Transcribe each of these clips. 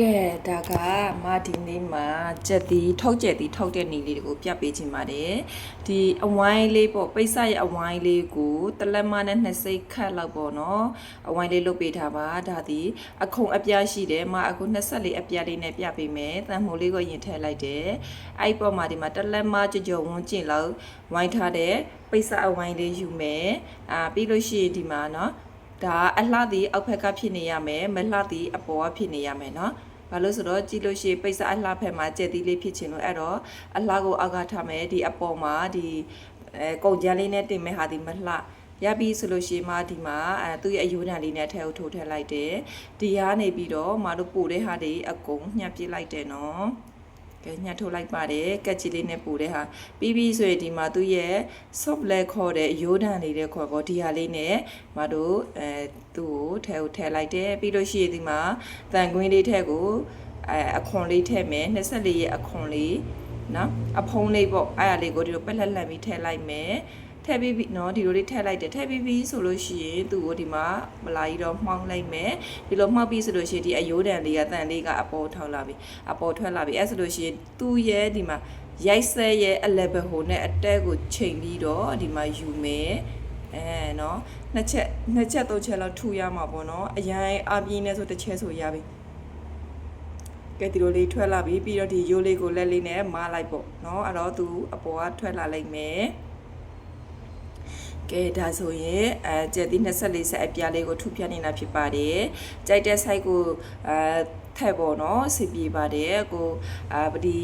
ကဲဒါကမာဒီနေ့မှာကြက်တီထုတ်ကြက်တီထုတ်တဲ့နေလေးတွေကိုပြပေးခြင်းပါတယ်ဒီအဝိုင်းလေးပေါ့ပိတ်စရဲ့အဝိုင်းလေးကိုတလက်မနဲ့နှစ်စိတ်ခတ်လောက်ပေါ့နော်အဝိုင်းလေးလုတ်ပေးထားပါဒါဒီအခုံအပြားရှိတယ်မအခု24အပြားလေးနဲ့ပြပေးမယ်တန်မိုးလေးကိုရင်ထည့်လိုက်တယ်အဲ့ဒီပေါ်မှာဒီမှာတလက်မကြကြောဝန်းကျင်လောက်ဝိုင်းထားတဲ့ပိတ်စအဝိုင်းလေးယူမယ်အာပြီးလို့ရှိရင်ဒီမှာနော် ဒါအလှသည်အောက်ဘက်ကဖြစ်နေရမယ်မလှသည်အပေါ်ကဖြစ်နေရမယ်เนาะဘာလို့ဆိုတော့ကြည့်လို့ရှိရင်ပိတ်စအလှဖက်မှာကြက်သီးလေးဖြစ်ချင်လို့အဲ့တော့အလှကိုအောက်ကထားမယ်ဒီအပေါ်မှာဒီအဲကုန်ကြမ်းလေးနဲ့တင်မဲ့ဟာဒီမလှရပြီဆိုလို့ရှိရင်မှဒီမှာအဲသူ့ရဲ့အယိုးတန်လေးနဲ့ထဲကိုထိုးထည့်လိုက်တယ်ဒီကနေပြီးတော့မတို့ပို့တဲ့ဟာတွေအကုန်ညှပ်ပစ်လိုက်တယ်เนาะ ကဲညှက်ထုတ်လိုက်ပါတယ်ကက်ချီလေးနဲ့ပူတဲ့ဟာပြီးပြီဆိုရင်ဒီမှာသူ့ရဲ့ soft black ခေါ်တဲ့ရိုးတန်နေတဲ့ခေါ်ပေါ့ဒီဟာလေးနဲ့မတို့အဲသူ့ကိုထဲကိုထည့်လိုက်တယ်ပြီးလို့ရှိရင်ဒီမှာတန်ကွင်းလေးထည့်ကိုအဲအခွန်လေးထည့်မယ်24ရဲ့အခွန်လေးနော်အဖုံးလေးပေါ့အဲ့ဒါလေးကိုဒီလိုပက်လက်လက်ပြီးထည့်လိုက်မယ် ထည့်ပြီးပြီเนาะဒီလိုလေးထည့်လိုက်တယ်ထည့်ပြီးပြီဆိုလို့ရှိရင်သူ့ကိုဒီမှာမလာကြီးတော့မှောင်းလိုက်မယ်ဒီလိုမှောက်ပြီးဆိုလို့ရှိရင်ဒီအယိုးတန်လေးကတန်လေးကအပေါ်ထောက်လာပြီအပေါ်ထွက်လာပြီအဲ့ဆိုလို့ရှိရင်သူ့ရဲ့ဒီမှာရိုက်ဆက်ရဲ့အ level ဟိုနဲ့အတက်ကိုချိန်ပြီးတော့ဒီမှာယူမယ်အဲเนาะနှစ်ချက်နှစ်ချက်သုံးချက်လောက်ထူရမှာပေါ့เนาะအရင်အပြင်းနဲ့ဆိုတစ်ချက်ဆိုရပြီကဲဒီလိုလေးထွက်လာပြီပြီးတော့ဒီရိုးလေးကိုလက်လေးနဲ့မလိုက်ပေါ့เนาะအဲ့တော့သူအပေါ်ကထွက်လာလိုက်မယ် ကဲဒါဆိုရင်အဲကျက်သီး24ဆက်အပြားလေးကိုထုပြနေတာဖြစ်ပါတယ်ကြိုက်တဲ့ site ကိုအဲထက်ပေါ့နော်စီပြေပါတယ်ကိုအာပဒီ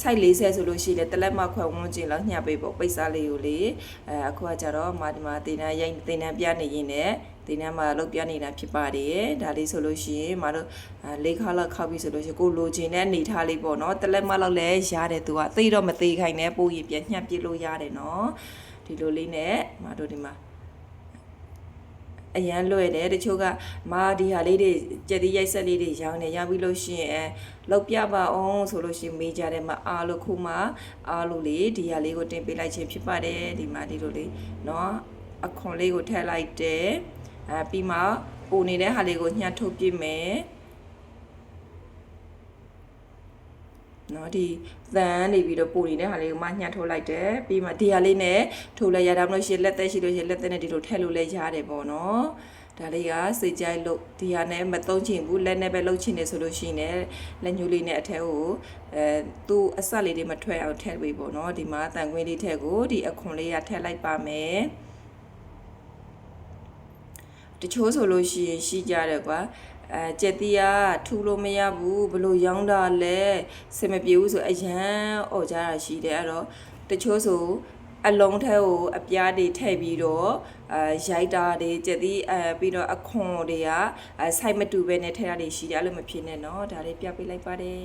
site 40ဆိုလို့ရှိရင်တလက်မခွဲဝန်းကျင်လောက်ညှပ်ပေးပေါ့ပိတ်စားလေးကိုလေအဲအခုကကြတော့မာဒီမာတင်တန်းရိုက်တင်တန်းပြနေရင်လည်းတင်တန်းမှာလောက်ပြနေတာဖြစ်ပါတယ်ဒါလေးဆိုလို့ရှိရင်မတို့လေးခါလောက်ခောက်ပြီးဆိုလို့ရှိရင်ကိုလိုချင်တဲ့အနေထားလေးပေါ့နော်တလက်မလောက်လည်းရတယ်သူကသိတော့မသေးခိုင်းနဲ့ပို့ရင်ပြန်ညှပ်ပြလို့ရတယ်နော် ဒီလိုလေးနဲ့မတို့ဒီမှာအရန်လွယ်တယ်တချို့ကမာဒီဟာလေးတွေကြက်ဒီရိုက်ဆက်လေးတွေရောင်းနေရပြီးလို့ရှိရင်အဲလောက်ပြပါအောင်ဆိုလို့ရှိရင်မေးကြတယ်မှာအားလို့ခုမှအားလို့လေဒီဟာလေးကိုတင်ပေးလိုက်ခြင်းဖြစ်ပါတယ်ဒီမှာဒီလိုလေးเนาะအခွန်လေးကိုထည့်လိုက်တယ်အဲပြီးမှပုံနေတဲ့ဟာလေးကိုညှပ်ထုတ်ပြမယ် နော်ဒီသန်နေပြီးတော့ပိုနေတဲ့ဟာလေးကိုမှညှပ်ထုတ်လိုက်တယ်ပြီးမှဒီဟာလေးနဲ့ထုတ်လိုက်ရတာမလို့ရှိရင်လက်သက်ရှိလို့ရှိရင်လက်သက်နဲ့ဒီလိုထည့်လို့လည်းရတယ်ပေါ့နော်ဒါလေးကစိတ်ကြိုက်လို့ဒီဟာနဲ့မသုံးချင်ဘူးလက်နဲ့ပဲလှုပ်ချင်နေဆိုလို့ရှိရင်လက်ညှိုးလေးနဲ့အထက်ကိုအဲသူ့အဆက်လေးတွေမထွက်အောင်ထည့်ပေးပေါ့နော်ဒီမှာတန်ခွင်းလေးထည့်ကိုဒီအခွန်လေးကထည့်လိုက်ပါမယ်တချို့ဆိုလို့ရှိရင်ရှိကြတယ်ကွာ အဲကြက်တီးကထူလို့မရဘူးဘလို့ရောင်းတာလဲစင်မပြေဘူးဆိုအရန်អော်ကြတာရှိတယ်အဲ့တော့တချို့ဆိုအလုံးထဲကိုအပြားတွေထည့်ပြီးတော့အဲရိုက်တာတွေကြက်တီးအဲပြီးတော့အခွန်တွေကအဲ site မတူပဲနဲ့ထည့်တာတွေရှိတယ်အဲ့လိုမဖြစ်နဲ့เนาะဒါလေးပြပေးလိုက်ပါတယ်